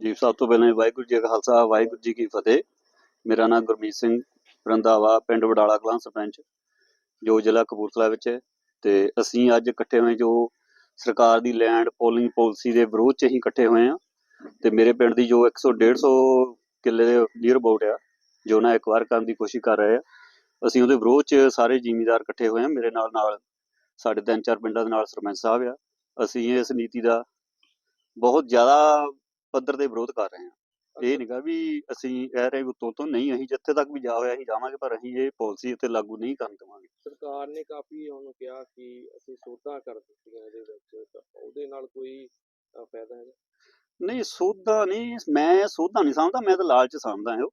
ਜੀ ਸਭ ਤੋਂ ਪਹਿਲਾਂ ਵਾਹਿਗੁਰੂ ਜੀ ਕਾ ਖਾਲਸਾ, ਵਾਹਿਗੁਰੂ ਜੀ ਕੀ ਫਤਿਹ। ਮੇਰਾ ਨਾਮ ਗੁਰਮੀਤ ਸਿੰਘ ਰੰਧਾਵਾ, ਪਿੰਡ ਵਡਾਲਾ ਕਲਾਂ ਸਰਪੰਚ, ਜੋ ਜ਼ਿਲ੍ਹਾ ਕਪੂਰਥਲਾ ਵਿੱਚ ਹੈ। ਤੇ ਅਸੀਂ ਅੱਜ ਇਕੱਠੇ ਹੋਏ ਜੋ ਸਰਕਾਰ ਦੀ ਲੈਂਡ ਪੋਲਿੰਗ ਪਾਲਿਸੀ ਦੇ ਵਿਰੋਧ 'ਚ ਅਸੀਂ ਇਕੱਠੇ ਹੋਏ ਆ ਤੇ ਮੇਰੇ ਪਿੰਡ ਦੀ ਜੋ 100 150 ਕਿੱਲੇ ਦੇ ਨੀਅਰ ਅਬਾਊਟ ਆ, ਜੋ ਨਾ ਵਾਰ ਕਰਨ ਦੀ ਕੋਸ਼ਿਸ਼ ਕਰ ਰਹੇ ਆ, ਅਸੀਂ ਉਹਦੇ ਵਿਰੋਧ 'ਚ ਸਾਰੇ ਜ਼ਿਮੀਂਦਾਰ ਇਕੱਠੇ ਹੋਏ ਆ ਮੇਰੇ ਨਾਲ ਨਾਲ ਸਾਡੇ ਤਿੰਨ ਚਾਰ ਪਿੰਡਾਂ ਦੇ ਨਾਲ ਸਰਪੰਚ ਸਾਹਿਬ ਆ। ਅਸੀਂ ਇਸ ਨੀਤੀ ਦਾ ਬਹੁਤ ਜ਼ਿਆਦਾ ਪੱਧਰ ਤੇ ਵਿਰੋਧ ਕਰ ਰਹੇ ਹਾਂ। ਇਹ ਨਹੀਂਗਾ ਵੀ ਅਸੀਂ ਕਹਿ ਰਹੇ ਉੱਤੋਂ ਤੋਂ ਨਹੀਂ ਅਸੀਂ ਜਿੱਥੇ ਤੱਕ ਵੀ ਜਾ ਹੋਇਆ ਅਸੀਂ ਜਾਵਾਂਗੇ ਪਰ ਅਸੀਂ ਇਹ ਪਾਲਿਸੀ ਉੱਤੇ ਲਾਗੂ ਨਹੀਂ ਕਰਨ ਦੇਵਾਂਗੇ। ਸਰਕਾਰ ਨੇ ਕਾਫੀ ਉਹਨੂੰ ਕਿਹਾ ਕਿ ਅਸੀਂ ਸੋਧਾਂ ਕਰ ਦਿੱਤੀਆਂ ਇਹਦੇ ਵਿੱਚ ਉਹਦੇ ਨਾਲ ਕੋਈ ਫਾਇਦਾ ਹੈ ਨਹੀਂ ਸੋਧਾ ਨਹੀਂ ਮੈਂ ਸੋਧਾ ਨਹੀਂ ਸਮਝਦਾ ਮੈਂ ਤਾਂ ਲਾਲਚ ਸਮਝਦਾ ਹਾਂ ਉਹ।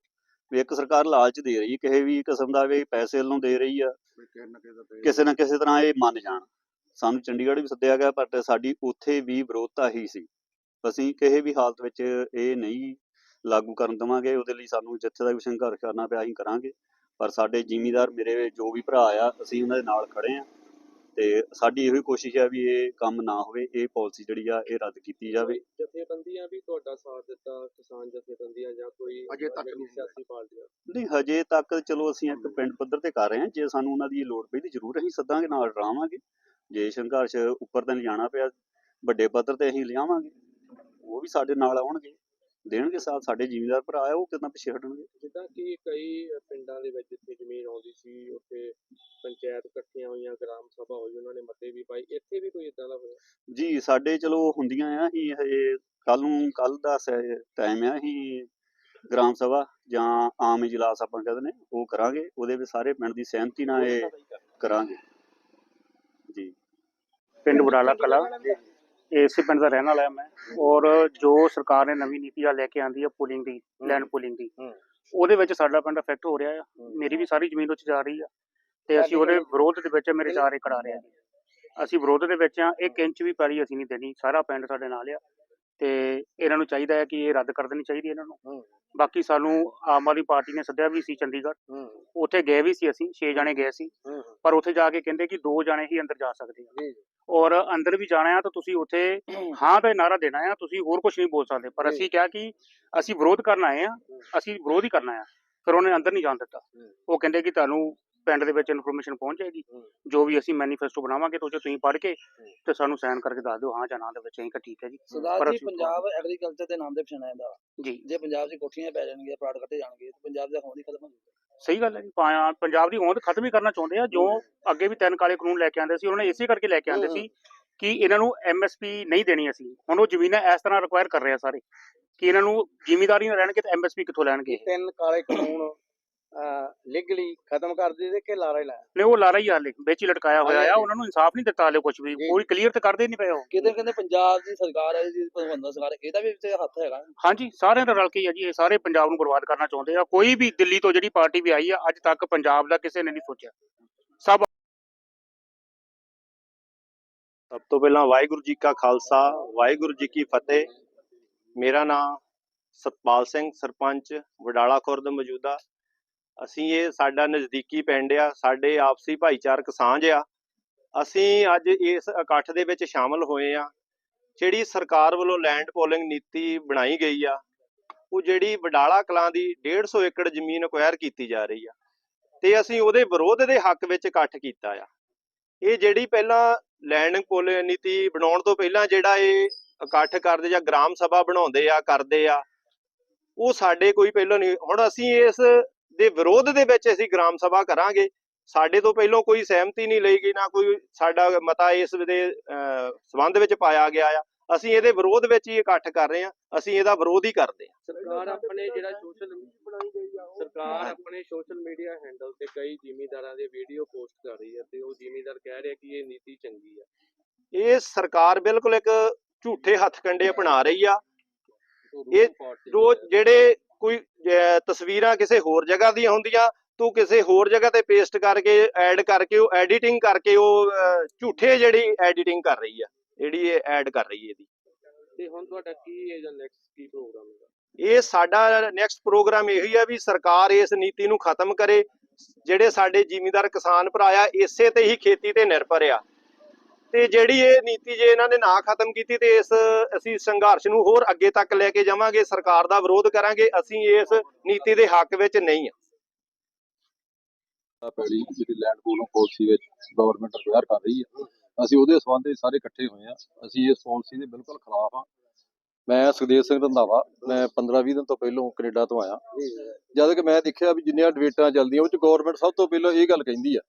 ਵੀ ਇੱਕ ਸਰਕਾਰ ਲਾਲਚ ਦੇ ਰਹੀ ਹੈ ਕਿਸੇ ਵੀ ਕਿਸਮ ਦਾ ਵੀ ਪੈਸੇ ਵੱਲੋਂ ਦੇ ਰਹੀ ਆ ਕਿਸੇ ਨਾ ਕਿਸੇ ਤਰ੍ਹਾਂ ਇਹ ਮੰਨ ਜਾਣ। ਸਾਨੂੰ ਚੰਡੀਗੜ੍ਹ ਵੀ ਸੱਦਿਆ ਗਿਆ ਪਰ ਸਾਡੀ ਉੱਥੇ ਵੀ ਵਿਰੋਧਤਾ ਹੀ ਸੀ। ਅਸੀਂ ਕਿਸੇ ਵੀ ਹਾਲਤ ਵਿੱਚ ਇਹ ਨਹੀਂ ਲਾਗੂ ਕਰਨ ਦੇਵਾਂਗੇ ਉਹਦੇ ਲਈ ਸਾਨੂੰ ਜਿੱਥੇ ਦਾ ਵੀ ਸੰਘਰਸ਼ ਕਰਨਾ ਪਿਆ ਅਸੀਂ ਕਰਾਂਗੇ। ਪਰ ਸਾਡੇ ਜ਼ਿਮੀਂਦਾਰ ਮੇਰੇ ਜੋ ਵੀ ਭਰਾ ਆ ਅਸੀਂ ਉਹਨਾਂ ਦੇ ਨਾਲ ਖੜੇ ਆ ਤੇ ਸਾਡੀ ਇਹੋ ਹੀ ਕੋਸ਼ਿਸ਼ ਹੈ ਵੀ ਇਹ ਕੰਮ ਨਾ ਹੋਵੇ ਇਹ ਪਾਲਿਸੀ ਜਿਹੜੀ ਆ ਇਹ ਰੱਦ ਕੀਤੀ ਜਾਵੇ। ਜਥੇਬੰਦੀਆਂ ਵੀ ਤੁਹਾਡਾ ਸਾਥ ਦਿੱਤਾ ਕਿਸਾਨ ਜਥੇਬੰਦੀਆਂ ਜਾਂ ਕੋਈ ਅਜੇ ਤੱਕ ਨਹੀਂ। ਸਿਆਸੀ ਪਾਰਟੀਆਂ? ਨਹੀਂ ਹਜੇ ਤੱਕ ਚਲੋ ਅਸੀਂ ਇੱਕ ਪਿੰਡ ਪੱਧਰ ਤੇ ਕਰ ਰਹੇ ਹਾਂ ਜੇ ਸਾਨੂੰ ਉਹਨਾਂ ਦੀ ਲੋੜ ਪਈ ਤਾਂ ਜ਼ਰੂਰ ਅਸੀਂ ਸੱਦਾਂਗੇ ਨਾਲ ਰਾਵਾਂਗੇ ਜੇ ਸੰਘਰਸ਼ ਉੱਪਰ ਤੇ ਨਹੀਂ ਜਾਣਾ ਪਿਆ ਵੱਡੇ ਪੱਧਰ ਤੇ ਅਸੀਂ ਲਿਆਵਾਂਗੇ। ਉਹ ਵੀ ਸਾਡੇ ਨਾਲ ਆਉਣਗੇ ਦੇਣਗੇ ਸਾਥ ਸਾਡੇ ਜ਼ਿਮੀਂਦਾਰ ਭਰਾ ਆ ਉਹ ਕਿੰਨਾ ਪਿੱਛੇ ਹਟਣਗੇ? ਜਿੱਦਾਂ ਕਿ ਕਈ ਪਿੰਡਾਂ ਦੇ ਵਿੱਚ ਜਿੱਥੇ ਜ਼ਮੀਨ ਆਉਂਦੀ ਸੀ ਉੱਥੇ ਪੰਚਾਇਤ ਇਕੱਠੀਆਂ ਹੋਈਆਂ ਗ੍ਰਾਮ ਸਭਾ ਹੋਈ ਉਹਨਾਂ ਨੇ ਮਤੇ ਵੀ ਪਾਈ ਇੱਥੇ ਵੀ ਕੋਈ ਇਦਾਂ ਦਾ ਹੋਇਆ? ਜੀ ਸਾਡੇ ਚਲੋ ਹੁੰਦੀਆਂ ਆ ਅਸੀਂ ਹਜੇ ਕੱਲ ਨੂੰ ਕੱਲ ਦਾ ਟਾਈਮ ਆ ਅਸੀਂ ਗ੍ਰਾਮ ਸਭਾ ਜਾਂ ਆਮ ਇਜਲਾਸ ਆਪਾਂ ਕਹਿੰਦੇ ਨੇ ਉਹ ਕਰਾਂਗੇ। ਉਹਦੇ ਵਿੱਚ ਸਾਰੇ ਪਿੰਡ ਦੀ ਸਹਿਮਤੀ ਨਾਲ ਇਹ ਕਰਾਂਗੇ। ਜੀ। ਪਿੰਡ ਬੁਰਾਲਾ ਕਲਾ। ਇਸੇ ਪਿੰਡ ਦਾ ਰਹਿਣ ਵਾਲਾ ਹਾਂ ਮੈਂ। ਔਰ ਜੋ ਸਰਕਾਰ ਨੇ ਨਵੀਂ ਨੀਤੀ ਆ ਲੈ ਕੇ ਆਂਦੀ ਹੈ ਪੁਲਿੰਗ ਦੀ ਲੈਂਡ ਪੁਲਿੰਗ ਦੀ। ਉਹਦੇ ਵਿੱਚ ਸਾਡਾ ਪਿੰਡ ਅਫੈਕਟ ਹੋ ਰਿਹਾ ਆ। ਮੇਰੀ ਵੀ ਸਾਰੀ ਜ਼ਮੀਨ ਉੱਚ ਜਾ ਰਹੀ ਆ। ਤੇ ਅਸੀਂ ਉਹਦੇ ਵਿਰੋਧ ਦੇ ਵਿੱਚ ਮੇਰੇ ਚਾਰ ਏਕੜ ਆ ਰਿਹਾ ਜੀ ਅਸੀਂ ਵਿਰੋਧ ਦੇ ਵਿੱਚ ਆ ਇੱਕ ਇੰਚ ਵੀ ਪੈਲੀ ਅਸੀਂ ਨਹੀਂ ਦੇਣੀ। ਸਾਰਾ ਪਿੰਡ ਸਾਡੇ ਨਾਲ ਆ। ਤੇ ਇਹਨਾਂ ਨੂੰ ਚਾਹੀਦਾ ਹੈ ਕਿ ਇਹ ਰੱਦ ਕਰ ਦੇਣੀ ਚਾਹੀਦੀ ਹੈ ਇਹਨਾਂ ਨੂੰ। ਬਾਕੀ ਸਾਨੂੰ ਆਮ ਆਦਮੀ ਪਾਰਟੀ ਨੇ ਸੱਦਿਆ ਵੀ ਸੀ ਚੰਡੀਗੜ੍ਹ। ਉੱਥੇ ਗਏ ਵੀ ਸੀ ਅਸੀਂ 6 ਜਣੇ ਗਏ ਸੀ। ਪਰ ਉੱਥੇ ਜਾ ਕੇ ਕਹਿੰਦੇ ਕਿ ਦੋ ਜਣੇ ਹੀ ਅੰਦਰ ਜਾ ਸਕਦੇ ਆ। ਔਰ ਅੰਦਰ ਵੀ ਜਾਣਾ ਆ ਤਾਂ ਤੁਸੀਂ ਉੱਥੇ ਹਾਂ। ਦਾ ਨਾਰਾ ਦੇਣਾ ਆ ਤੁਸੀਂ ਹੋਰ ਕੁਝ ਨਹੀਂ ਬੋਲ ਸਕਦੇ। ਪਰ। ਅਸੀਂ ਕਿਹਾ ਕਿ ਅਸੀਂ ਵਿਰੋਧ ਕਰਨ ਆਏ ਆ ਅਸੀਂ ਵਿਰੋਧ ਹੀ ਕਰਨਾ ਆ। ਫਿਰ ਉਹਨੇ ਅੰਦਰ ਨਹੀਂ ਜਾਣ ਦਿੱਤਾ। ਹੂੰ। ਉਹ ਕਹਿੰਦੇ ਕਿ ਤੁਹਾਨੂੰ ਪਿੰਡ ਦੇ ਵਿੱਚ ਇਨਫੋਰਮੇਸ਼ਨ ਪਹੁੰਚ ਜਾਏਗੀ। ਹੂੰ। ਜੋ ਵੀ ਅਸੀਂ ਮੈਨੀਫੈਸਟੋ ਬਣਾਵਾਂਗੇ ਤੁਸੀਂ ਤੁਸੀਂ ਪੜ੍ਹ ਕੇ ਤੇ ਸਾਨੂੰ ਸਾਈਨ ਕਰਕੇ ਦੱਸ ਦਿਓ ਹਾਂ ਜਾਂ ਨਾ ਦੇ ਵਿੱਚ ਕਿਹਾ ਠੀਕ ਹੈ ਜੀ। ਸਰਦਾਰ ਪਰ ਜੀ ਪੰਜਾਬ ਐਗਰੀਕਲਚਰ ਦੇ ਨਾਮ ਤੇ ਪਛਾਣਿਆ ਜਾਂਦਾ। ਜੀ। ਜੇ ਪੰਜਾਬ 'ਚ ਕੋਠੀਆਂ ਪੈ ਜਾਣਗੀਆਂ ਪਲਾਟ ਕੱਟੇ ਜਾਣਗੇ ਪੰਜਾਬ ਦਾ ਹੋਂਦ ਹੀ ਖਤਮ ਹੋ ਜਾਊਗਾ। ਸਹੀ ਗੱਲ ਹੈ ਜੀ। ਪਾ- ਪੰਜਾਬ ਦੀ ਹੋਂਦ ਖਤਮ ਹੀ ਕਰਨਾ ਚਾਹੁੰਦੇ ਆ। ਜੋ ਅੱਗੇ ਵੀ ਤਿੰਨ ਕਾਲੇ ਕਾਨੂੰਨ ਲੈ ਕੇ ਆਂਦੇ ਸੀ ਉਹਨਾਂ ਨੇ ਇਸੇ ਕਰਕੇ ਲੈ ਕੇ ਆਂਦੇ ਸੀ ਕਿ ਇਹਨਾਂ ਨੂੰ ਐਮਐਸਪੀ ਨਹੀਂ ਦੇਣੀ ਅਸੀਂ। ਹੁਣ ਉਹ ਜ਼ਮੀਨਾਂ ਇਸ ਤਰ੍ਹਾਂ ਰਿਕੁਆਇਰ ਕਰ ਰਹੇ ਆ ਸਾਰੇ ਕਿ ਇਹਨਾਂ ਨੂੰ ਜ਼ਿਮੀਦਾਰੀ ਨਾ ਰਹਿਣਗੇ ਤੇ ਐਮਐਸਪੀ ਕਿੱਥੋਂ ਲੈਣਗੇ ਇਹ? ਤਿੰਨ ਕਾਲੇ ਕਾਨੂੰਨ ਲੀਗਲੀ ਖਤਮ ਕਰ ਦਿੱਤੇ ਕਿ ਲਾਰਾ ਹੀ ਲਾਇਆ? ਨਹੀਂ ਉਹ ਲਾਰਾ ਹੀ ਹਾਲੇ। ਵਿੱਚ ਹੀ ਲਟਕਾਇਆ ਹੋਇਆ ਆ। ਉਹਨਾਂ ਨੂੰ ਇਨਸਾਫ ਨਹੀਂ ਦਿੱਤਾ ਹਾਲੇ ਕੁਝ ਵੀ। ਕੋਈ ਕਲੀਅਰ ਤੇ ਕਰਦੇ ਨਹੀਂ ਪਏ ਉਹ। ਕਿਤੇ ਕਹਿੰਦੇ ਪੰਜਾਬ ਦੀ ਸਰਕਾਰ ਹੈ ਜੀ ਭਗਵੰਤ ਸਰਕਾਰ ਇਹਦਾ ਵੀ ਇੱਥੇ ਹੱਥ ਹੈਗਾ। ਹਾਂਜੀ ਸਾਰਿਆਂ ਦਾ ਰਲ ਕੇ ਹੀ ਆ ਜੀ। ਇਹ ਸਾਰੇ ਪੰਜਾਬ ਨੂੰ ਬਰਬਾਦ ਕਰਨਾ ਚਾਹੁੰਦੇ ਆ। ਕੋਈ ਵੀ ਦਿੱਲੀ ਤੋਂ ਜਿਹੜੀ ਪਾਰਟੀ ਵੀ ਆਈ ਆ ਅੱਜ ਤੱਕ ਪੰਜਾਬ ਦਾ ਕਿਸੇ ਨੇ ਨਹੀਂ ਸੋਚਿਆ। ਸਭ ਸਭ ਤੋਂ ਪਹਿਲਾਂ ਵਾਹਿਗੁਰੂ ਜੀ ਕਾ ਖਾਲਸਾ ਵਾਹਿਗੁਰੂ ਜੀ ਕੀ ਫਤਿਹ। ਮੇਰਾ ਨਾਮ ਸਤਪਾਲ ਸਿੰਘ ਸਰਪੰਚ ਵਡਾਲਾ ਖੁਰਦ ਮੌਜੂਦਾ। ਅਸੀਂ ਇਹ ਸਾਡਾ ਨਜ਼ਦੀਕੀ ਪਿੰਡ ਆ, ਸਾਡੇ ਆਪਸੀ ਭਾਈਚਾਰਕ ਸਾਂਝ ਆ। ਅਸੀਂ ਅੱਜ ਇਸ ਇਕੱਠ ਦੇ ਵਿੱਚ ਸ਼ਾਮਲ ਹੋਏ ਆ। ਜਿਹੜੀ ਸਰਕਾਰ ਵੱਲੋਂ ਲੈਂਡ ਪੋਲਿੰਗ ਨੀਤੀ ਬਣਾਈ ਗਈ ਆ, ਉਹ ਜਿਹੜੀ ਵਡਾਲਾ ਕਲਾਂ ਦੀ 150 ਏਕੜ ਜ਼ਮੀਨ ਅਕਵਾਇਰ ਕੀਤੀ ਜਾ ਰਹੀ ਆ ਤੇ ਅਸੀਂ ਉਹਦੇ ਵਿਰੋਧ ਦੇ ਹੱਕ ਵਿੱਚ ਇਕੱਠ ਕੀਤਾ ਆ। ਇਹ ਜਿਹੜੀ ਪਹਿਲਾਂ ਲੈਂਡ ਪੋਲਿੰਗ ਨੀਤੀ ਬਣਾਉਣ ਤੋਂ ਪਹਿਲਾਂ ਜਿਹੜਾ ਇਹ ਇਕੱਠ ਕਰਦੇ ਜਾਂ ਗ੍ਰਾਮ ਸਭਾ ਬਣਾਉਂਦੇ ਆ, ਕਰਦੇ ਆ, ਉਹ ਸਾਡੇ ਕੋਈ ਪਹਿਲਾਂ ਨਹੀਂ। ਹੁਣ ਅਸੀਂ ਇਸ ਦੇ ਵਿਰੋਧ ਦੇ ਵਿੱਚ ਅਸੀਂ ਗ੍ਰਾਮ ਸਭਾ ਕਰਾਂਗੇ। ਸਾਡੇ ਤੋਂ ਪਹਿਲਾਂ ਕੋਈ ਸਹਿਮਤੀ ਨਹੀਂ ਲਈ ਗਈ ਨਾ ਕੋਈ ਸਾਡਾ ਮਤਾ ਇਸ ਦੇ ਸੰਬੰਧ ਵਿੱਚ ਪਾਇਆ ਗਿਆ ਆ। ਅਸੀਂ ਇਹਦੇ ਵਿਰੋਧ ਵਿੱਚ ਹੀ ਇਕੱਠ ਕਰ ਰਹੇ ਆ ਅਸੀਂ ਇਹਦਾ ਵਿਰੋਧ ਹੀ ਕਰਦੇ ਆ ਸਰਕਾਰ ਆਪਣੇ ਜਿਹੜਾ ਸੋਸ਼ਲ ਸਰਕਾਰ ਆਪਣੇ ਸੋਸ਼ਲ ਮੀਡੀਆ ਹੈਂਡਲ ਤੇ ਕਈ ਜ਼ਿਮੀਂਦਾਰਾਂ ਦੇ ਵੀਡੀਓ ਪੋਸਟ ਕਰ ਰਹੀ ਹੈ ਤੇ ਉਹ ਜ਼ਿਮੀਂਦਾਰ ਕਹਿ ਰਿਹਾ ਕਿ ਇਹ ਨੀਤੀ ਚੰਗੀ ਹੈ ਇਹ ਸਰਕਾਰ ਬਿਲਕੁਲ ਇੱਕ ਝੂਠੇ ਹੱਥ ਕੰਡੇ ਅਪਣਾ ਰਹੀ ਆ। ਇਹ ਜੋ ਜਿਹੜੇ ਕੋਈ ਤਸਵੀਰਾਂ ਕਿਸੇ ਹੋਰ ਜਗ੍ਹਾ ਦੀਆਂ ਹੁੰਦੀਆਂ ਤੂੰ ਕਿਸੇ ਹੋਰ ਜਗ੍ਹਾ ਤੇ ਪੇਸਟ ਕਰਕੇ ਐਡ ਕਰਕੇ ਉਹ ਐਡੀਟਿੰਗ ਕਰਕੇ ਉਹ ਝੂਠੇ ਜਿਹੜੀ ਐਡੀਟਿੰਗ ਕਰ ਰਹੀ ਆ ਜਿਹੜੀ ਇਹ ਐਡ ਕਰ ਰਹੀ ਹੈ ਇਹਦੀ। ਤੇ ਹੁਣ ਤੁਹਾਡਾ ਕੀ ਹੈ ਜਾਂ ਨੈਕਸਟ ਕੀ ਪ੍ਰੋਗਰਾਮ ਹੈ? ਇਹ ਸਾਡਾ ਨੈਕਸਟ ਪ੍ਰੋਗਰਾਮ ਇਹੀ ਆ ਵੀ ਸਰਕਾਰ ਇਸ ਨੀਤੀ ਨੂੰ ਖਤਮ ਕਰੇ ਜਿਹੜੇ ਸਾਡੇ ਜ਼ਿਮੀਂਦਾਰ ਕਿਸਾਨ ਭਰਾ ਆ ਇਸੇ ਤੇ ਹੀ ਖੇਤੀ ਤੇ ਨਿਰਭਰ ਆ। ਤੇ ਜਿਹੜੀ ਇਹ ਨੀਤੀ ਜੇ ਇਹਨਾਂ ਨੇ ਨਾ ਖਤਮ ਕੀਤੀ ਤੇ ਇਸ, ਅਸੀਂ ਸੰਘਰਸ਼ ਨੂੰ ਹੋਰ ਅੱਗੇ ਤੱਕ ਲੈ ਕੇ ਜਾਵਾਂਗੇ, ਸਰਕਾਰ ਦਾ ਵਿਰੋਧ ਕਰਾਂਗੇ, ਅਸੀਂ ਇਸ ਨੀਤੀ ਦੇ ਹੱਕ ਵਿੱਚ ਨਹੀਂ ਹਾਂ ਪੈਲੀ ਜਿਹੜੀ ਲੈਂਡ ਪੂਲਿੰਗ ਪਾਲਿਸੀ ਵਿੱਚ ਗਵਰਨਮੈਂਟ ਰਿਪੇਅਰ ਕਰ ਰਹੀ ਹੈ ਅਸੀਂ ਉਹਦੇ ਸੰਬੰਧ ਵਿੱਚ ਸਾਰੇ ਇਕੱਠੇ ਹੋਏ ਆ, ਅਸੀਂ ਇਸ ਪਾਲਿਸੀ ਦੇ ਬਿਲਕੁਲ ਖਿਲਾਫ ਆ। ਮੈਂ ਸੁਖਦੇਵ ਸਿੰਘ ਰੰਧਾਵਾ, ਮੈਂ 15-20 ਦਿਨ ਤੋਂ ਪਹਿਲਾਂ ਕੈਨੇਡਾ ਤੋਂ ਆਇਆ, ਜਦ ਕਿ ਮੈਂ ਦੇਖਿਆ ਵੀ ਜਿੰਨੀਆਂ ਡਿਬੇਟਾਂ ਚੱਲਦੀਆਂ, ਉਹ ਚ ਗਵਰਨਮੈਂਟ ਸਭ ਤੋਂ ਪਹਿਲਾਂ ਇਹ ਗੱਲ ਕਹਿੰਦੀ ਆ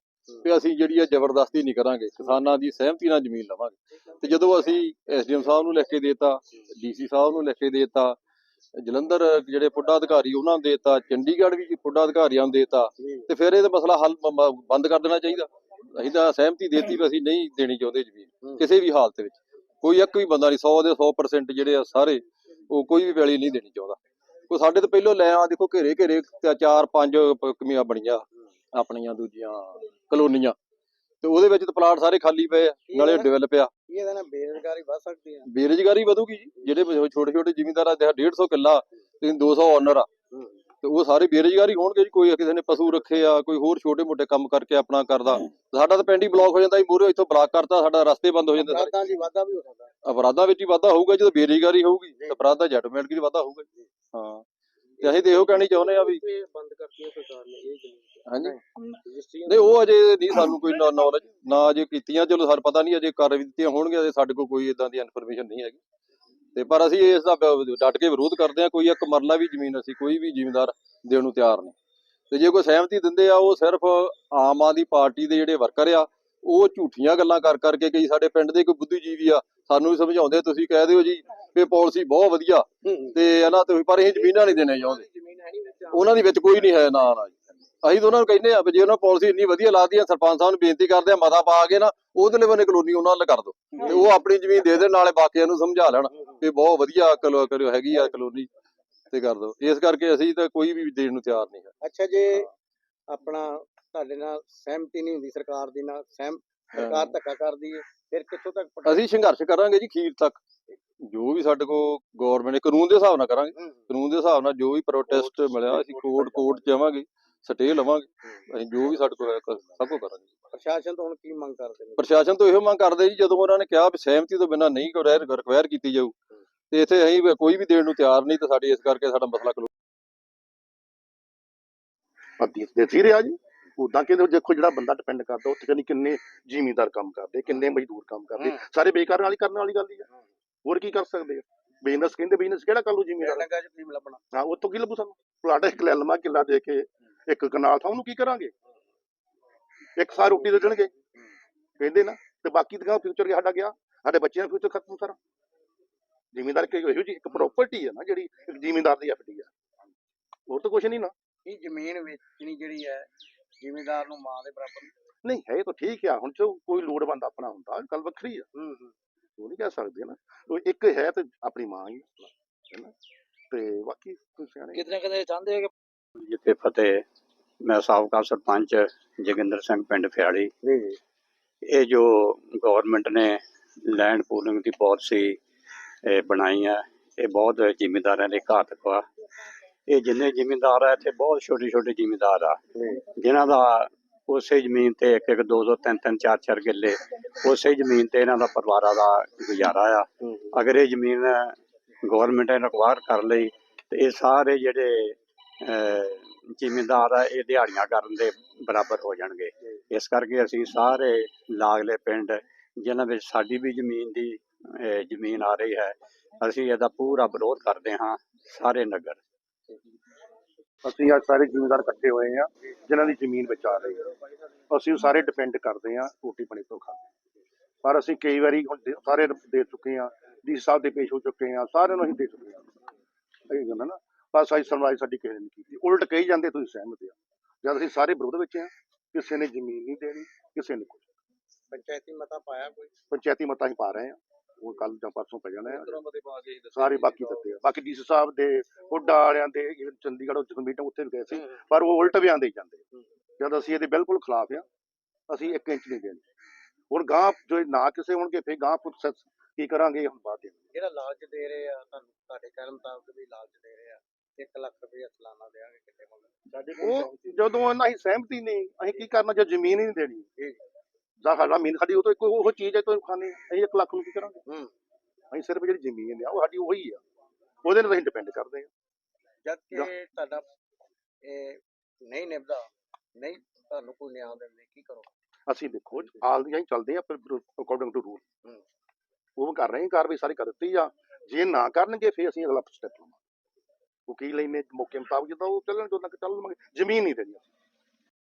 ਵੀ ਅਸੀਂ ਜਿਹੜੀ ਆ ਜ਼ਬਰਦਸਤੀ ਨਹੀਂ ਕਰਾਂਗੇ ਕਿਸਾਨਾਂ ਦੀ ਸਹਿਮਤੀ ਨਾਲ ਜ਼ਮੀਨ ਲਵਾਂਗੇ। ਤੇ ਜਦੋਂ ਅਸੀਂ ਐਸਡੀਐਮ ਸਾਹਿਬ ਨੂੰ ਲਿਖ ਕੇ ਦੇਤਾ ਡੀਸੀ ਸਾਹਿਬ ਨੂੰ ਲਿਖ ਕੇ ਦੇਤਾ ਜਲੰਧਰ ਜਿਹੜੇ ਪੁੱਡਾ ਅਧਿਕਾਰੀ ਉਹਨਾਂ ਨੂੰ ਦੇਤਾ ਚੰਡੀਗੜ੍ਹ ਵੀ ਪੁੱਡਾ ਅਧਿਕਾਰੀਆਂ ਨੂੰ ਦੇਤਾ ਤੇ ਫਿਰ ਇਹਦਾ ਮਸਲਾ ਹੱਲ ਬੰਦ ਕਰ ਦੇਣਾ ਚਾਹੀਦਾ। ਅਸੀਂ ਤਾਂ ਸਹਿਮਤੀ ਦੇਤੀ ਵੀ ਅਸੀਂ ਨਹੀਂ ਦੇਣੀ ਚਾਹੁੰਦੇ ਜ਼ਮੀਨ ਕਿਸੇ ਵੀ ਹਾਲਤ ਵਿੱਚ। ਕੋਈ ਇੱਕ ਵੀ ਬੰਦਾ ਨਹੀਂ 100 ਦੇ 100% ਜਿਹੜੇ ਆ ਸਾਰੇ ਉਹ ਕੋਈ ਵੀ ਵੈਲੀ ਨਹੀਂ ਦੇਣੀ ਚਾਹੁੰਦਾ। ਕੋਈ ਸਾਡੇ ਤੋਂ ਪਹਿਲਾਂ ਲੈ ਆ ਦੇਖੋ ਘੇਰੇ ਘੇਰੇ ਤੇ ਚਾਰ ਪੰਜ ਕਮੀਆਂ ਬਣੀਆਂ। ਆਪਣੀਆਂ ਦੂਜੀਆਂ ਕਲੋਨੀਆਂ। ਤੇ ਉਹਦੇ ਵਿੱਚ ਤਾਂ ਪਲਾਟ ਸਾਰੇ ਖਾਲੀ ਪਏ ਆ ਨਾਲੇ ਡਿਵੈਲਪ ਆ। ਇਹ ਇਹਦੇ ਨਾਲ ਬੇਰੁਜ਼ਗਾਰੀ ਵੱਧ ਸਕਦੀ ਹੈ ਬੇਰੁਜ਼ਗਾਰੀ ਵਧੂਗੀ ਜੀ। ਜਿਹੜੇ ਛੋਟੇ ਛੋਟੇ ਜ਼ਿਮੀਂਦਾਰ ਆ ਦੇ 150 ਕਿੱਲਾ ਤੇ 200 ਓਨਰ ਆ। ਤੇ ਉਹ ਸਾਰੇ ਬੇਰੁਜ਼ਗਾਰੀ ਹੋਣਗੇ ਜੀ ਕੋਈ ਕਿਸੇ ਨੇ ਪਸ਼ੂ ਰੱਖੇ ਆ ਕੋਈ ਹੋਰ ਛੋਟੇ ਮੋਟੇ ਕੰਮ ਕਰਕੇ ਆਪਣਾ ਕਰਦਾ। ਸਾਡਾ ਤਾਂ ਪਿੰਡ ਹੀ ਬਲੌਕ ਹੋ ਜਾਂਦਾ ਜੀ ਮੂਹਰੇ ਇੱਥੋਂ ਬਲਾਕ ਕਰਤਾ ਸਾਡਾ ਰਸਤੇ ਬੰਦ ਹੋ ਜਾਂਦੇ ਅਪਰਾਧਾਂ ਦੀ ਵਾਧਾ ਵੀ ਹੋ ਸਕਦਾ। ਅਪਰਾਧਾਂ ਵਿੱਚ ਹੀ ਵਾਧਾ ਹੋਊਗਾ ਜਦੋਂ ਬੇਰੁਜ਼ਗਾਰੀ ਹੋਊਗੀ ਅਪਰਾਧ ਦਾ ਜੱਟਮੈਂਟ ਕੀ ਵਾਧਾ ਹੋਊਗਾ ਜੀ। ਹਾਂ। ਤੇ ਅਸੀਂ ਤੇ ਇਹੋ ਕਹਿਣੀ ਚਾਹੁੰਦੇ ਆ ਵੀ ਇਹ ਬੰਦ ਕਰਤੀਆਂ ਸਰਕਾਰ ਨੇ ਇਹ ਜ਼ਮੀਨ ਹਾਂਜੀ। ਰਜਿਸਟਰੀਆਂ ਨਹੀਂ ਉਹ ਅਜੇ ਨਹੀਂ ਸਾਨੂੰ ਕੋਈ ਨੌਲੇਜ ਨਾ ਅਜੇ ਕੀਤੀਆਂ ਚਲੋ ਸਾਨੂੰ ਪਤਾ ਨਹੀਂ ਅਜੇ ਕਰ ਵੀ ਦਿੱਤੀਆਂ ਹੋਣਗੀਆਂ ਅਜੇ ਸਾਡੇ ਕੋਲ ਕੋਈ ਇਦਾਂ ਦੀ ਇਨਫੋਰਮੇਸ਼ਨ ਨਹੀਂ ਹੈਗੀ। ਤੇ ਪਰ ਅਸੀਂ ਇਸ ਦਾ ਡਟ ਕੇ ਵਿਰੋਧ ਕਰਦੇ ਆ ਕੋਈ ਇੱਕ ਮਰਲਾ ਵੀ ਜ਼ਮੀਨ ਅਸੀਂ ਕੋਈ ਵੀ ਜ਼ਿਮੀਂਦਾਰ ਦੇਣ ਨੂੰ ਤਿਆਰ ਨਹੀਂ। ਤੇ ਜੇ ਕੋਈ ਸਹਿਮਤੀ ਦਿੰਦੇ ਆ ਉਹ ਸਿਰਫ ਆਮ ਆਦਮੀ ਪਾਰਟੀ ਦੇ ਜਿਹੜੇ ਵਰਕਰ ਆ ਉਹ ਝੂਠੀਆਂ ਗੱਲਾਂ ਕਰ ਕਰਕੇ ਕਈ ਸਾਡੇ ਪਿੰਡ ਦੇ ਕੋਈ ਬੁੱਧੀਜੀਵੀ ਆ ਸਾਨੂੰ ਵੀ ਸਮਝਾਉਂਦੇ ਤੁਸੀਂ ਕਹਿ ਦਿਓ ਜੀ ਵੀ ਪਾਲਿਸੀ ਬਹੁਤ ਵਧੀਆ। ਤੇ ਇਹਨਾਂ ਤੇ ਪਰ ਅਸੀਂ ਜ਼ਮੀਨਾਂ ਨਹੀਂ ਦੇਣੇ ਚਾਹੁੰਦੇ। ਉਹਨਾਂ ਦੀ ਵਿੱਚ ਕੋਈ ਨਹੀਂ ਹੈ ਨਾ ਨਾ। ਅਸੀਂ ਤਾਂ ਉਹਨਾਂ ਨੂੰ ਕਹਿੰਦੇ ਆ ਵੀ ਜੇ ਉਹਨਾਂ ਪਾਲਿਸੀ ਇੰਨੀ ਵਧੀਆ ਲਾਦੀ ਆ ਸਰਪੰਚ ਸਾਹਿਬ ਨੂੰ ਬੇਨਤੀ ਕਰਦੇ ਆ ਮਤਾ ਪਾ ਕੇ ਨਾ ਉਹਦੇ ਲਈ ਕਲੋਨੀ ਉਹਨਾਂ ਨਾਲ ਕਰ ਦਿਓ। ਤੇ ਉਹ ਆਪਣੀ ਜ਼ਮੀਨ ਦੇ ਦੇਣ ਨਾਲੇ ਬਾਕੀਆਂ ਨੂੰ ਸਮਝਾ ਲੈਣ ਵੀ ਬਹੁਤ ਵਧੀਆ ਕਲੋ ਕਰਿਓ ਹੈਗੀ ਆ ਕਲੋਨੀ ਤੇ ਕਰ ਦਿਓ। ਇਸ ਕਰਕੇ ਅਸੀਂ ਤਾਂ ਕੋਈ ਵੀ ਦੇਣ ਨੂੰ ਤਿਆਰ ਨਹੀਂ ਹੈ ਅੱਛਾ ਜੇ ਆਪਣਾ ਤੁਹਾਡੇ ਨਾਲ ਸਹਿਮਤੀ ਨਹੀਂ ਹੁੰਦੀ ਸਰਕਾਰ ਦੀ ਨਾਲ ਸਹਿਮ ਸਰਕਾਰ ਧੱਕਾ ਕਰਦੀ ਹੈ ਫਿਰ ਕਿੱਥੋਂ ਤੱਕ ਅਸੀਂ ਸੰਘਰਸ਼ ਕਰਾਂਗੇ ਜੀ ਖੀਰ ਤੱਕ। ਜੋ ਵੀ ਸਾਡੇ ਕੋਲ ਗਵਰਨਮੈਂਟ ਕਾਨੂੰਨ ਦੇ ਹਿਸਾਬ ਨਾਲ ਕਰਾਂਗੇ। ਕਾਨੂੰਨ ਦੇ ਹਿਸਾਬ ਨਾਲ ਜੋ ਵੀ ਪ੍ਰੋਟੈਸਟ ਮਿਲਿਆ ਅਸੀਂ ਕੋਰਟ ਕੋਰਟ ਜਾਵਾਂਗੇ ਸਟੇ ਲਵਾਂਗੇ। ਅਸੀਂ ਜੋ ਵੀ ਸਾਡੇ ਕੋਲ ਹੈ ਸਭ ਕੁਝ ਕਰਾਂਗੇ। ਪ੍ਰਸ਼ਾਸਨ ਤੋਂ ਹੁਣ ਕੀ ਮੰਗ ਕਰਦੇ ਨੇ? ਪ੍ਰਸ਼ਾਸਨ ਤੋਂ ਇਹੋ ਮੰਗ ਕਰਦੇ ਜੀ ਜਦੋਂ ਉਹਨਾਂ ਨੇ ਕਿਹਾ ਵੀ ਸਹਿਮਤੀ ਤੋਂ ਬਿਨਾਂ ਨਹੀਂ ਕੋਈ ਰਿਕਵਾਇਰ ਕੀਤੀ ਜਾਊ ਤੇ ਇੱਥੇ ਅਸੀਂ ਕੋਈ ਵੀ ਦੇਣ ਨੂੰ ਤਿਆਰ ਨਹੀਂ ਤੇ ਸਾਡੀ ਇਸ ਕਰਕੇ ਸਾਡਾ ਮਸਲਾ close ਅੱਧੀ ਦੇ ਸੀ ਰਿਹਾ ਜੀ। ਉਦਾਂ ਕਿ ਦੇਖੋ ਜਿਹੜਾ ਬੰਦਾ ਡਿਪੈਂਡ ਕਰਦਾ ਉੱਥੇ ਕਹਿੰਦੀ ਕਿੰਨੇ ਜ਼ਿਮੀਂਦਾਰ ਕੰਮ ਕਰਦੇ ਕਿੰਨੇ ਮਜ਼ਦੂਰ ਕੰਮ ਕਰਦੇ ਸਾਰੇ ਬੇਕਾਰ ਵਾਲੀ ਕਰਨ ਵਾਲੀ ਗੱਲ ਹੀ ਆ। ਹੋਰ ਕੀ ਕਰ ਸਕਦੇ ਆ? ਬਿਜ਼ਨਸ ਕਹਿੰਦੇ ਬਿਜ਼ਨਸ ਕਿਹੜਾ ਕਰ ਲੂ ਜ਼ਿਮੀਂਦਾਰ ਲੰਗਾ ਚ ਫੀਮ ਲੱਭਣਾ? ਹਾਂ ਉੱਥੋਂ ਕੀ ਲੱਭੂ ਸਾਨੂੰ? ਪਲਾਟ ਇੱਕ ਲੈ ਲਵਾਂ ਕਿੱਲਾ ਦੇ ਕੇ ਇੱਕ ਕਨਾਲ ਥਾਂ ਉਹਨੂੰ ਕੀ ਕਰਾਂਗੇ? ਇੱਕ ਸਾਰ ਰੋਟੀ ਦੇ ਦੇਣਗੇ। ਕਹਿੰਦੇ ਨਾ ਤੇ ਬਾਕੀ ਦਾ ਫਿਊਚਰ ਸਾਡਾ ਗਿਆ ਸਾਡੇ ਬੱਚਿਆਂ ਦਾ ਫਿਊਚਰ ਖਤਮ ਸਾਰਾ। ਜ਼ਿਮੀਂਦਾਰ ਕਿ ਇਹੋ ਜੀ ਇੱਕ ਪ੍ਰਾਪਰਟੀ ਹੈ ਨਾ ਜਿਹੜੀ ਇੱਕ ਜ਼ਿਮੀਂਦਾਰ ਦੀ ਐਫਡੀ ਆ। ਹੋਰ ਤਾਂ ਕੁਝ ਨਹੀਂ ਨਾ। ਇਹ ਜ਼ਮੀਨ ਵੇਚਣੀ ਜਿਹੜੀ ਹੈ ਜ਼ਿਮੀਂਦਾਰ ਨੂੰ ਮਾਂ ਦੇ ਬਰਾਬਰ। ਨਹੀਂ ਹੈ ਤਾਂ ਠੀਕ ਆ ਹੁਣ ਚੋ ਕੋਈ ਲੋੜਵੰਦ ਆਪਣਾ ਹੁੰਦਾ ਗੱਲ ਵੱਖਰੀ ਆ। ਹੂੰ ਹੂੰ। ਉਹ ਨਹੀਂ ਕਹਿ ਸਕਦੇ ਨਾ ਉਹ ਇੱਕ ਹੈ ਤੇ ਆਪਣੀ ਮਾਂ ਹੀ ਆ, ਹੈ ਨਾ ਤੇ ਬਾਕੀ ਤੁਸੀਂ ਸਿਆਣੇ ਕਿਤੇ ਕਿਤੇ ਚਾਹੁੰਦੇ ਹੋ ਕਿ ਜਿੱਥੇ ਫਤਿਹ ਮੈਂ ਸਾਬਕਾ ਸਰਪੰਚ ਜੋਗਿੰਦਰ ਸਿੰਘ ਪਿੰਡ ਫਿਆੜੀ ਜੀ ਜੀ। ਇਹ ਜੋ ਗਵਰਨਮੈਂਟ ਨੇ ਲੈਂਡ ਪੂਲਿੰਗ ਦੀ ਪਾਲਿਸੀ ਬਣਾਈ ਹੈ ਇਹ ਬਹੁਤ ਜ਼ਿਮੀਂਦਾਰਾਂ ਦੇ ਘਾਤਕ ਵਾ। ਇਹ ਜਿੰਨੇ ਜ਼ਿਮੀਂਦਾਰ ਆ ਇੱਥੇ ਬਹੁਤ ਛੋਟੇ ਛੋਟੇ ਜ਼ਿਮੀਂਦਾਰ ਆ। ਜਿਨ੍ਹਾਂ ਦਾ ਉਸੇ ਜ਼ਮੀਨ ਤੇ ਇੱਕ ਇੱਕ ਦੋ ਦੋ ਤਿੰਨ ਤਿੰਨ ਚਾਰ ਚਾਰ ਕਿੱਲੇ ਉਸੇ ਜ਼ਮੀਨ ਤੇ ਇਹਨਾਂ ਦਾ ਪਰਿਵਾਰਾਂ ਦਾ ਗੁਜ਼ਾਰਾ ਆ। ਅਗਰ ਇਹ ਜ਼ਮੀਨ ਗਵਰਨਮੈਂਟ ਨੇ ਰਿਕਵਾਇਰ ਕਰ ਲਈ ਤੇ ਇਹ ਸਾਰੇ ਜਿਹੜੇ ਜ਼ਿਮੀਂਦਾਰ ਆ ਇਹ ਦਿਹਾੜੀਆਂ ਕਰਨ ਦੇ ਬਰਾਬਰ ਹੋ ਜਾਣਗੇ। ਇਸ ਕਰਕੇ ਅਸੀਂ ਸਾਰੇ ਲਾਗਲੇ ਪਿੰਡ ਜਿਨ੍ਹਾਂ ਵਿੱਚ ਸਾਡੀ ਵੀ ਜ਼ਮੀਨ ਦੀ ਜ਼ਮੀਨ ਆ ਰਹੀ ਹੈ ਅਸੀਂ ਇਹਦਾ ਪੂਰਾ ਵਿਰੋਧ ਕਰਦੇ ਹਾਂ ਸਾਰੇ ਨਗਰ। ਅਸੀਂ ਅੱਜ ਸਾਰੇ ਜ਼ਿਮੀਂਦਾਰ ਇਕੱਠੇ ਹੋਏ ਆ ਜਿਨ੍ਹਾਂ ਦੀ ਜ਼ਮੀਨ ਵਿੱਚ ਆ ਰਹੀ ਹੈ। ਅਸੀਂ ਉਹ ਸਾਰੇ ਡਿਪੈਂਡ ਕਰਦੇ ਆ ਰੋਟੀ ਪਾਣੀ ਤੋਂ ਖਾਂਦੇ ਪਰ ਅਸੀਂ ਕਈ ਵਾਰੀ ਹੁਣ ਦੇ- ਸਾਰੇ ਦੇ ਚੁੱਕੇ ਆ ਡੀ ਸਾਹਿਬ ਦੇ ਪੇਸ਼ ਹੋ ਚੁੱਕੇ ਆ ਸਾਰਿਆਂ ਨੂੰ ਅਸੀਂ ਦੇ ਚੁੱਕੇ ਆ ਇਹ ਗੱਲ ਹੈ ਨਾ। ਬਸ ਅਸੀਂ ਸੁਣਵਾਈ ਸਾਡੀ ਕਿਸੇ ਨੇ ਨਹੀਂ ਕੀਤੀ। ਉਲਟ ਕਹੀ ਜਾਂਦੇ ਤੁਸੀਂ ਸਹਿਮਤ ਆ ਜਦ ਅਸੀਂ ਸਾਰੇ ਵਿਰੋਧ ਵਿੱਚ ਆ ਕਿਸੇ ਨੇ ਜ਼ਮੀਨ ਨਹੀਂ ਦੇਣੀ ਕਿਸੇ ਨੇ ਕੁਝ ਪੰਚਾਇਤੀ ਮਤਾ ਪਾਇਆ ਕੋਈ? ਪੰਚਾਇਤੀ ਮਤਾਂ ਹੀ ਪਾ ਰਹੇ ਆ ਉਹ ਕੱਲ ਜਾਂ ਪਰਸੋਂ ਪੈ ਜਾਣਾ ਹੀ। ਸਾਰੇ ਬਾਕੀ ਦਿੱਤੇ ਆ। ਬਾਕੀ ਡੀਸੀ ਸਾਹਿਬ ਦੇ ਹੁੱਡਾ ਵਾਲਿਆਂ ਦੇ even ਚੰਡੀਗੜ੍ਹ ਜਦੋਂ ਮੀਟਿੰਗ ਉੱਥੇ ਵੀ ਗਏ ਸੀ ਪਰ ਉਹ ਉਲਟ ਬਿਆਨ ਦੇਈ ਜਾਂਦੇ ਜਦ ਅਸੀਂ ਇਹਦੇ ਬਿਲਕੁਲ ਖਿਲਾਫ ਆ ਅਸੀਂ 1 ਇੰਚ ਨਹੀਂ ਦੇਣੀ। ਹੁਣ ਗਾਂ ਜੋ ਨਾ ਕਿਸੇ ਹੋਣਗੇ ਫੇਰ ਗਾਂ ਪ੍ਰੋਸੈਸ ਕੀ ਕਰਾਂਗੇ ਹੁਣ ਬਾਅਦ ਦੇ ਜਿਹੜਾ ਲਾਲਚ ਦੇ ਰਹੇ ਆ ਤੁਹਾਨੂੰ ਤੁਹਾਡੇ ਕਹਿਣ ਮੁਤਾਬਕ ਵੀ ਲਾਲਚ ਦੇ ਰਹੇ ਆ 1 ਲੱਖ ਰੁਪਏ ਸਾਲਾਨਾ ਦੇਾਂਗੇ ਕਿੰਨੇ ਸਾਡੇ ਉਹ ਜਦੋਂ ਇਹਨਾਂ ਹੀ। ਸਹਿਮਤੀ ਨਹੀਂ ਅਸੀਂ ਕੀ ਕਰਨਾ ਜੇ ਜ਼ਮੀਨ ਹੀ ਨਹੀਂ ਦੇਣੀ। ਜਾਂ ਸਾਡਾ ਮੀਨ ਸਾਡੀ ਉਹ ਤੋਂ ਇੱਕੋ ਉਹ ਚੀਜ਼ ਹੈ ਤੋਂ ਖਾਣੇ ਅਸੀਂ 1 ਲੱਖ ਨੂੰ ਕੀ ਕਰਾਂਗੇ? ਹੂੰ। ਅਸੀਂ ਸਿਰਫ ਜਿਹੜੀ ਜ਼ਮੀਨ ਆ ਉਹ ਸਾਡੀ ਉਹੀ ਆ। ਉਹਦੇ ਨਾਲ ਅਸੀਂ ਡਿਪੈਂਡ ਕਰਦੇ ਹਾਂ। ਜਦ ਕਿ ਤੁਹਾਡਾ ਇਹ ਨਹੀਂ ਨਿਭਦਾ ਨਹੀਂ ਤੁਹਾਨੂੰ ਕੋਈ ਨਿਆਂ ਦਿੰਦੇ ਕੀ ਕਰੋ ਅਸੀਂ ਦੇਖੋ ਹਾਲ ਦੀਆਂ ਹੀ ਚੱਲਦੇ ਆ ਅਕੋਰਡਿੰਗ ਟੂ ਰੂਲ ਹੂੰ। ਉਹ ਕਰ ਰਹੇ ਹਾਂ ਕਾਰਵਾਈ ਸਾਰੀ ਕਰ ਦਿੱਤੀ ਆ। ਜੇ ਨਾ ਕਰਨਗੇ ਫਿਰ ਅਸੀਂ ਅਗਲਾ ਸਟੈਪ ਲਵਾਂਗੇ। ਵਕੀਲ ਲੈਨੇ ਮੌਕੇ ਮੁਤਾਬਕ ਜਿੱਦਾਂ ਉਹ ਚੱਲਣ ਜਦੋਂ ਤੱਕ ਚੱਲ ਲਵਾਂਗੇ। ਜ਼ਮੀਨ ਨਹੀਂ ਦੇਣੀ ਅਸੀਂ।